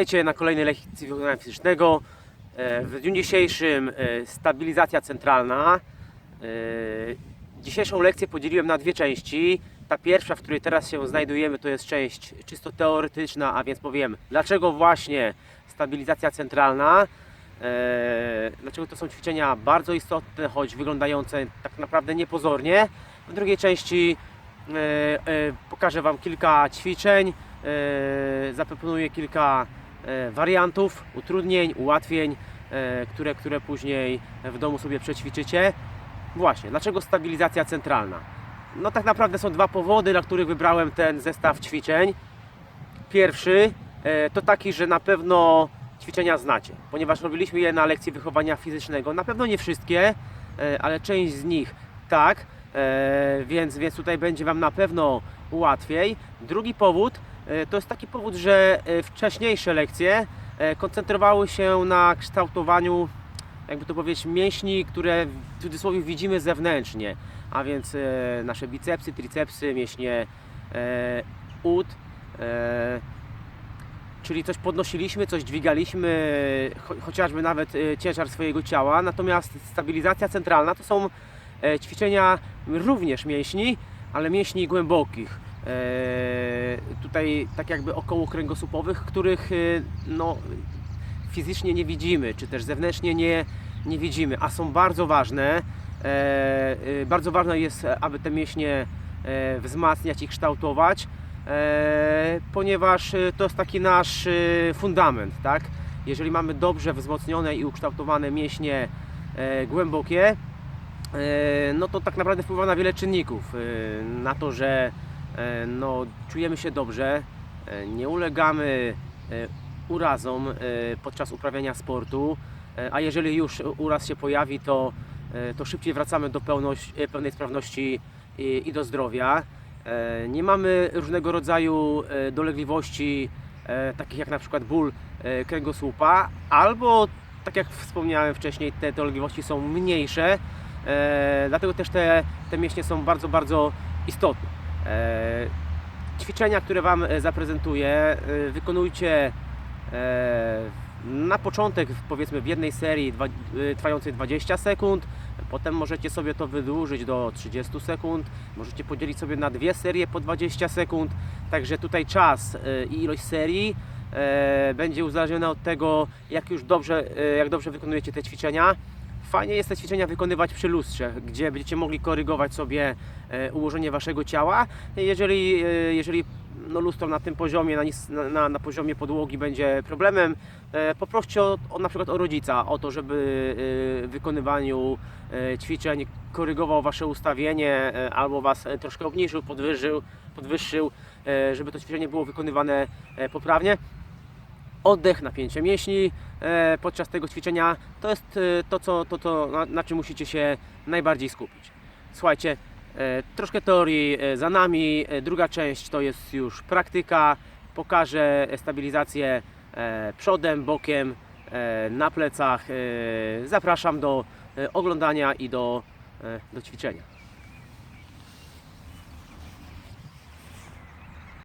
Witajcie na kolejnej lekcji wykonania fizycznego. E, W dniu dzisiejszym e, stabilizacja centralna. E, Dzisiejszą lekcję podzieliłem na dwie części. Ta pierwsza, w której teraz się znajdujemy, to jest część czysto teoretyczna, a więc powiem, dlaczego właśnie stabilizacja centralna. Dlaczego to są ćwiczenia bardzo istotne, choć wyglądające tak naprawdę niepozornie. W drugiej części pokażę Wam kilka ćwiczeń, zaproponuję kilka wariantów, utrudnień, ułatwień, e, które, które później w domu sobie przećwiczycie. Właśnie, dlaczego stabilizacja centralna? No tak naprawdę są dwa powody, dla których wybrałem ten zestaw ćwiczeń. Pierwszy e, to taki, że na pewno ćwiczenia znacie, ponieważ robiliśmy je na lekcji wychowania fizycznego. Na pewno nie wszystkie, e, ale część z nich tak, e, więc, więc tutaj będzie Wam na pewno łatwiej. Drugi powód e, to jest taki powód, że e, wcześniejsze lekcje e, koncentrowały się na kształtowaniu, jakby to powiedzieć, mięśni, które w cudzysłowie widzimy zewnętrznie, a więc e, nasze bicepsy, tricepsy, mięśnie e, ud. E, czyli coś podnosiliśmy, coś dźwigaliśmy, cho chociażby nawet e, ciężar swojego ciała. Natomiast stabilizacja centralna to są e, ćwiczenia również mięśni, ale mięśni głębokich. E, tutaj tak jakby około kręgosłupowych, których e, no, fizycznie nie widzimy, czy też zewnętrznie nie, nie widzimy, a są bardzo ważne. E, bardzo ważne jest, aby te mięśnie wzmacniać i kształtować, ponieważ to jest taki nasz fundament, tak? Jeżeli mamy dobrze wzmocnione i ukształtowane mięśnie głębokie, no to tak naprawdę wpływa na wiele czynników. Na to, że no, czujemy się dobrze, e, nie ulegamy e, urazom e, podczas uprawiania sportu, e, a jeżeli już uraz się pojawi, to, e, to szybciej wracamy do pełność, e, pełnej sprawności i, i do zdrowia. E, Nie mamy różnego rodzaju e, dolegliwości, e, takich jak na przykład ból e, kręgosłupa, albo tak jak wspomniałem wcześniej, te dolegliwości są mniejsze, e, dlatego też te, te mięśnie są bardzo, bardzo istotne. E, Ćwiczenia, które Wam e, zaprezentuję, e, wykonujcie na początek, powiedzmy w jednej serii trwającej 20 sekund, potem możecie sobie to wydłużyć do 30 sekund, możecie podzielić sobie na dwie serie po 20 sekund, także tutaj czas i ilość serii będzie uzależniona od tego, jak już dobrze, jak dobrze wykonujecie te ćwiczenia. Fajnie jest te ćwiczenia wykonywać przy lustrze, gdzie będziecie mogli korygować sobie e, ułożenie waszego ciała. Jeżeli, e, jeżeli no, lustro na tym poziomie, na, na, na, poziomie podłogi będzie problemem, e, poproście o, o, na przykład o rodzica, o to, żeby w wykonywaniu ćwiczeń korygował wasze ustawienie albo was troszkę obniżył, podwyższył, e, żeby to ćwiczenie było wykonywane poprawnie oddech, napięcie mięśni e, podczas tego ćwiczenia to jest e, to, co, to, to na, na czym musicie się najbardziej skupić. Słuchajcie, e, troszkę teorii za nami, druga część to jest już praktyka. Pokażę stabilizację przodem, bokiem, na plecach. Zapraszam do oglądania i do, do ćwiczenia.